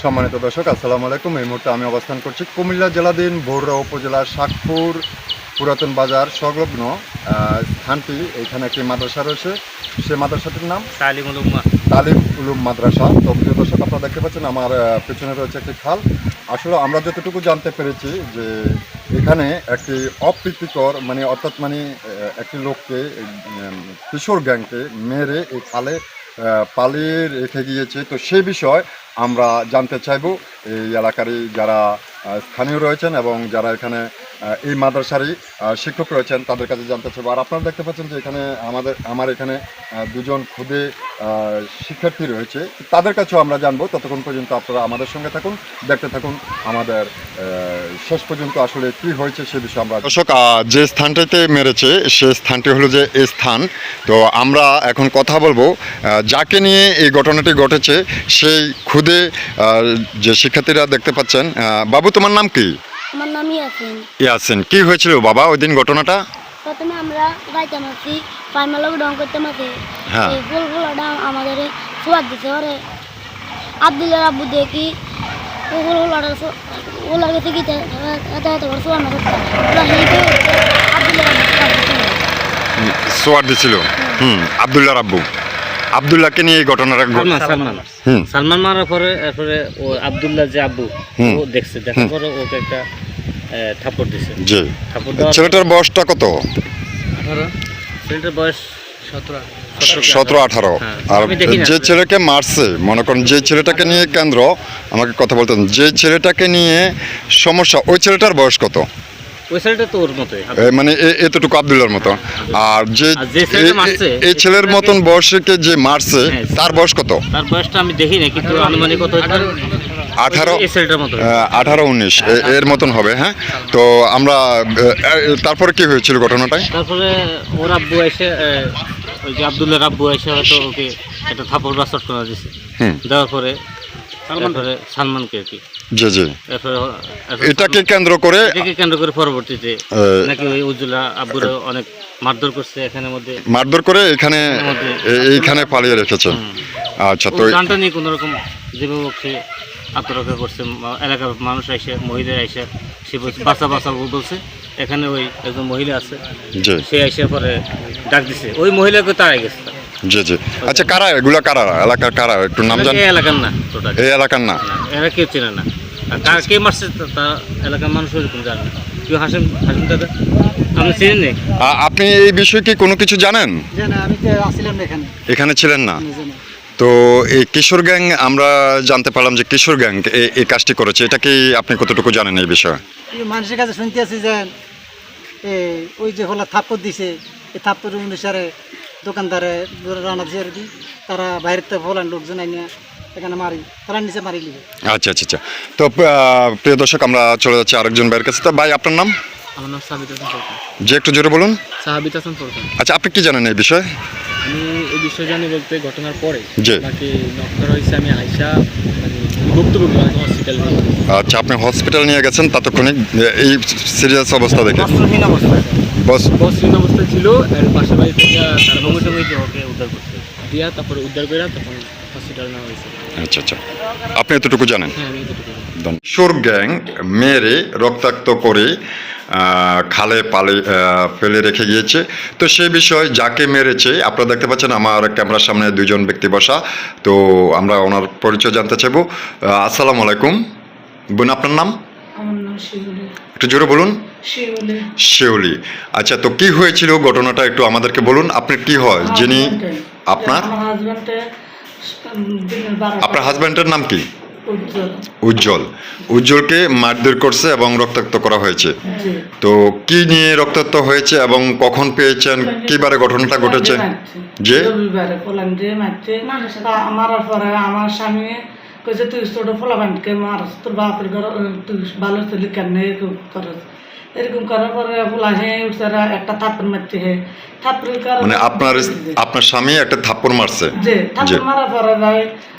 সম্মানিত দর্শক আসসালামু আলাইকুম। এই মুহূর্তে আমি অবস্থান করছি কুমিল্লা জেলাধীন বৌরা উপজেলার শাকপুর পুরাতন বাজার সংলগ্ন স্থানটি। এখানে একটি মাদ্রাসা রয়েছে। সে মাদ্রাসাটির নাম? তালিমুল উম্মা তালিম উলুম মাদ্রাসা। তো প্রিয় দর্শক আপনারা দেখতে পাচ্ছেন আমার পেছনে রয়েছে একটি খাল। আসলে আমরা যতটুকু জানতে পেরেছি যে এখানে একটি অপ্রীতিকর মানে অর্থাৎ মানে একটি লোককে কিশোর গ্যাংকে মেরে এই খালে পালিয়ে রেখে গিয়েছে। তো সেই বিষয় আমরা জানতে চাইব, এই এলাকারই যারা স্থানীয় রয়েছেন এবং যারা এখানে এই মাদ্রাসারই শিক্ষক রয়েছেন, তাদের কাছে জানতে চাইব। আর আপনারা দেখতে পাচ্ছেন যে এখানে আমাদের, আমার এখানে দুজন খুদে শিক্ষার্থী রয়েছে। তাদের কাছেও আমরা জানব। ততক্ষণ পর্যন্ত আপনারা আমাদের সঙ্গে থাকুন দেখতে থাকুন আমাদের শেষ পর্যন্ত আসলে কি হয়েছে সে বিষয়ে আমরা দর্শক যে স্থানটাতে মেরেছে সে স্থানটি হলো যে এই স্থান। তো আমরা এখন কথা বলব যাকে নিয়ে এই ঘটনাটি ঘটেছে সেই খুদে যে শিক্ষার্থীরা দেখতে পাচ্ছেন বাবু তোমার নাম কি? আমার নাম ইয়াসিন। ইয়াসিন। কি হয়েছিল বাবা ওই দিন ঘটনাটা? প্রথমে আমরা গাইতাম আছি পাইমালা ডং করতাম আছি হ্যাঁ। এই ফুল ফুলাটা আমাদের সোয়াদ দিছে ওরে। আব্দুল্লাহ আব্বু দেখি ফুল ফুলাটা ওলার কাছে গিয়ে এত করে সোয়ার দিছিল। হুম আবদুল্লাহ রাব্বু আবদুল্লাহকে নিয়ে এই ঘটনাটা ঘট- সালমান সালমান। হুম। সালমান মারার পরে এরপরে ও আব্দুল্লাহ যে আব্বু ও দেখছে। দেখার পরে ওকে একটা থাপ্পড় দিছে। জি। ছেলেটার বয়সটা কত? আঠারো। ছেলেটার বয়স সতেরো। সতেরো আঠারো? হ্যাঁ, আর। যে ছেলেকে মারছে মনে করেন যে ছেলেটাকে নিয়ে কেন্দ্র আমাকে কথা বলতেন যে ছেলেটাকে নিয়ে সমস্যা ওই ছেলেটার বয়স কত? মানে এ- এতটুকু আবদুল্লার মতো। আর যে এই ছেলের মতন বয়সকে যে মারছে হ্যাঁ, তার বয়স কত? তার বয়সটা আমি দেখি না কিন্তু আনুমানিক কত? আঠারো আঠারো উনিশ এর মতন হবে হ্যাঁ? তো আমরা তারপরে কি হয়েছিল ঘটনাটায়? তারপরে ওর আব্বু এসে ওই যে আব্দুল্লাহর আব্বু এসে হয়তো ওকে একটা থাপ্পড় বা করে হুম। দেওয়ার পরে তারপরে সালমানকে আর কি। জি জি। এটাকে কেন্দ্র করে এটাকে কেন্দ্র করে পরবর্তীতে নাকি ওই উজ্জ্বলা আব্বুর অনেক মারধর করছে এখানের মধ্যে। মারধর করে এখানে এইখানে পালিয়ে রেখেছে। আচ্ছা তো নিয়ে কোনো রকম যেভাবে আত্মরক্ষা করছে এলাকার মানুষ এসে মহিলা এসে সে বলছে বাঁচা বাঁচা বলছে। এখানে ওই একজন মহিলা আছে জি। সে এসে পরে ডাক দিছে। ওই মহিলাকে তাড়াই গেছে। জি জি। আচ্ছা কারা এগুলা কারা? এলাকার কারা? একটু নাম জান। এই এলাকার না এই এলাকার না? এরা কেউ চেনে না। আর কার কে মারছে তা- তা এলাকার মানুষ ওরকম জানে না। কেউ হাসেন হাসেন দাদা আপনি চিনেন নি? আপনি এই বিষয়ে কি কোনো কিছু জানেন? জানা আমি তো আসছিলাম এখানে। এখানে ছিলেন না? আমি। তো এই কিশোর গ্যাং আমরা জানতে পারলাম যে কিশোর গ্যাং এই- কাজটি করেছে। এটা কি আপনি কতটুকু জানেন এই বিষয়ে? মানুষের কাছে শুনতে আছি যে ওই যে হলো থাপ্পড় দিছে এই থাপ্পড় অনুসারে দোকানদারে দিছে আর কি। তারা বাইরের থেকে বলেন লোকজন আইনিয়া এখানে মারি তারা নিচে মারি আচ্ছা আচ্ছা আচ্ছা। তো প্রিয় দর্শক আমরা চলে যাচ্ছি আরেকজন ভাইয়ের কাছে। তো ভাই আপনার নাম? আমার নাম সাবিত হাসান ফোরকান যে একটু জোরে বলুন। সাহাবিত হাসান ফোরকান আচ্ছা আপনি কি জানেন এই বিষয়ে? আমি এই বিষয় জানি বলতে ঘটনার পরে। জি। আমাকে নক করা হয়েছে আমি আইসা মানে হসপিটাল আচ্ছা আপনি হসপিটাল নিয়ে গেছেন ততক্ষণে এই সিরিয়াস অবস্থা দেখে। বস্ত্রহীন অবস্থায় বস বসহীন অবস্থা ছিল এর পাশে বাড়ি থেকে তারা টমেটো টমেটো ওকে উদ্ধার করছে। দিয়া তারপরে উদ্ধার করে তখন হসপিটাল নেওয়া হয়েছে। আচ্ছা আচ্ছা। আপনি এতটুকু জানেন? হ্যাঁ আমি এতটুকু জানি। কিশোর গ্যাং মেরে রক্তাক্ত করে খালে পালে ফেলে রেখে গিয়েছে। তো সেই বিষয় যাকে মেরেছে আপনারা দেখতে পাচ্ছেন আমার ক্যামেরার সামনে দুজন ব্যক্তি বসা। তো আমরা ওনার পরিচয় জানতে চাইব। আসসালামু আলাইকুম। বোন আপনার নাম? একটু জোরে বলুন। শিউলি। আচ্ছা তো কি হয়েছিল? ঘটনাটা একটু আমাদেরকে বলুন। আপনি কি হয়? যিনি আপনার? আপনার হাজব্যান্ডের নাম কি? উজ্জ্বল। উজ্জ্বল। উজ্জ্বলকে মারধর করছে এবং রক্তাক্ত করা হয়েছে। তো কি নিয়ে রক্তাক্ত হয়েছে এবং কখন পেয়েছেন? কিবারে ঘটনাটা ঘটেছে? যে মারার পরে আমার স্বামী কইছে তুই ছোট ফলাবানকে মারস তোর বাপের ঘর তুই ভালো চলি কেন? করস এরকম করার পরে বলা হে উঠছে একটা থাপ্পড় মারতে হে থাপ্পড়ের কারণে মানে আপনার আপনার স্বামী একটা থাপ্পড় মারছে। যে থাপ্পড় মারার পরে ভাই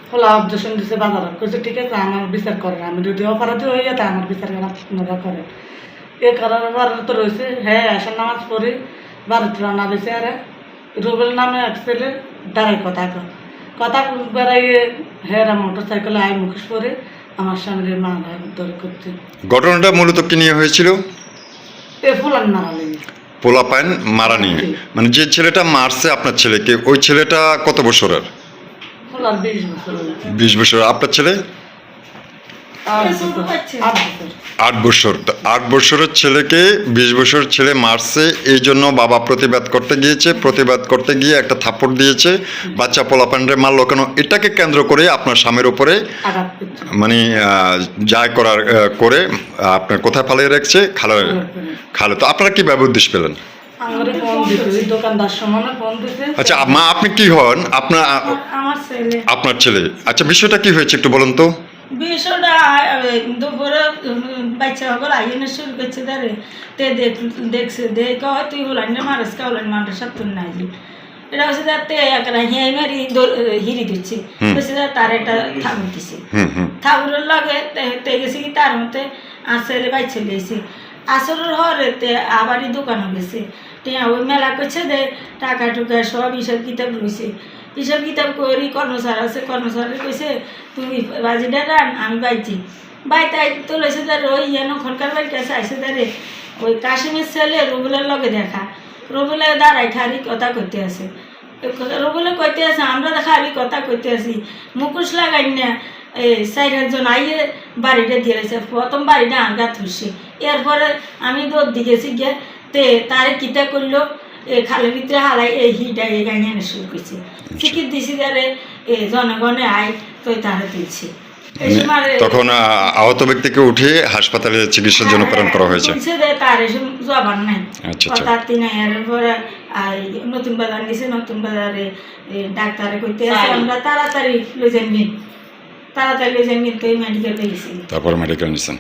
খোলা অবজেকশন দিছে বাজার কইছে ঠিক আছে আমার বিচার করেন। আমি যদি অপরাধী হয়ে যেতে আমার বিচার আপনারা করেন। এ করার পর তো রয়েছে হ্যাঁ আসার নামাজ পড়ি বারোটি রান্না দিছে আরে। রুবেল নামে এক ছেলে দাঁড়াই কথা কয়। কথা বেড়াইয়ে হ্যাঁ মোটর সাইকেলে আয় মুখোশ পরে আমার স্বামীর মারা ধর করতে। ঘটনাটা মূলত কি নিয়ে হয়েছিল? এ ফুলান মারা নিয়ে মানে যে ছেলেটা মারছে আপনার ছেলেকে ওই ছেলেটা কত বছরের? বিশ বছর বিশ বছর আপনার ছেলে? আট বছর। আট আট বছর। বছরের ছেলেকে বিশ বছর ছেলে মারছে এই জন্য বাবা প্রতিবাদ করতে গিয়েছে প্রতিবাদ করতে গিয়ে একটা থাপ্পড় দিয়েছে। বাচ্চা পোলাপানরে মারলো কেন? এটাকে কেন্দ্র করে আপনার স্বামীর উপরে মানে যায় করার করে আপনার কোথায় ফালিয়ে রাখছে? খালে খালে। তো আপনারা কীভাবে উদ্দেশ্য পেলেন? আচ্ছা মা আপনি কি হন? আপনার আমার আপনার ছেলে। আচ্ছা বিষয়টা কি হয়েছে একটু বলুন তো। বিষয়টা দুপুরে বাচ্চা সকল আইনে শুরু করছে দাঁড়ে তে দেখ দেখছে দেখ হয় তুই হলান না মারাস কা মারাস সব তুই নাই এটা হচ্ছে যাতে একটা হিয়াই মারি হিরি দিচ্ছে। হচ্ছে তার একটা থামি দিছে। থাবুরের লগে তে- তে গেছে কি তার মতে আসলে বাইছে গেছে। আসরের হরে তে আবারই দোকানে গেছে। টিয়া ওই মেলা করছে দে টাকা টুকা সব হিসাব কিতাব রয়েছে হিসাব কিতাব করি কর্মচার আছে কর্মচারে কইছে, তুমি বাজিটা রান, আমি বাইছি বাই তাই তো লইছে তার ওই যেন খনকার বাড়ির কাছে আইসে তারে ওই কাশিমের ছেলে রুবুলের লগে দেখা। রুবুলে দাঁড়াই খারি কথা করতে আছে। রুবুলে কইতে আছে, আমরা দেখা খারি কথা কইতে আছি। মুখোশ লাগাই না এই সাইড একজন আইয়ে বাড়িটা দিয়ে রয়েছে প্রথম বাড়িটা আনগা থুসে এরপরে আমি দৌড় দিয়েছি গিয়ে, তে তারে কিতা করল এ খালের ভিতরে হালাই এই হিটা এই গাইনে আনা শুরু করছে টিকিট দিছি তারে এ জনগণে আই তো তারা এই সময় তখন আহত ব্যক্তিকে উঠিয়ে হাসপাতালে চিকিৎসার জন্য প্রেরণ করা হয়েছে। আচ্ছা, আচ্ছা। নতুন বাজার নিছে নতুন বাজারে ডাক্তারে কইতে আমরা তাড়াতাড়ি লই যাই নিন তাড়াতাড়ি লই যাই নিন তো মেডিকেল তারপর মেডিকেল নিছেন।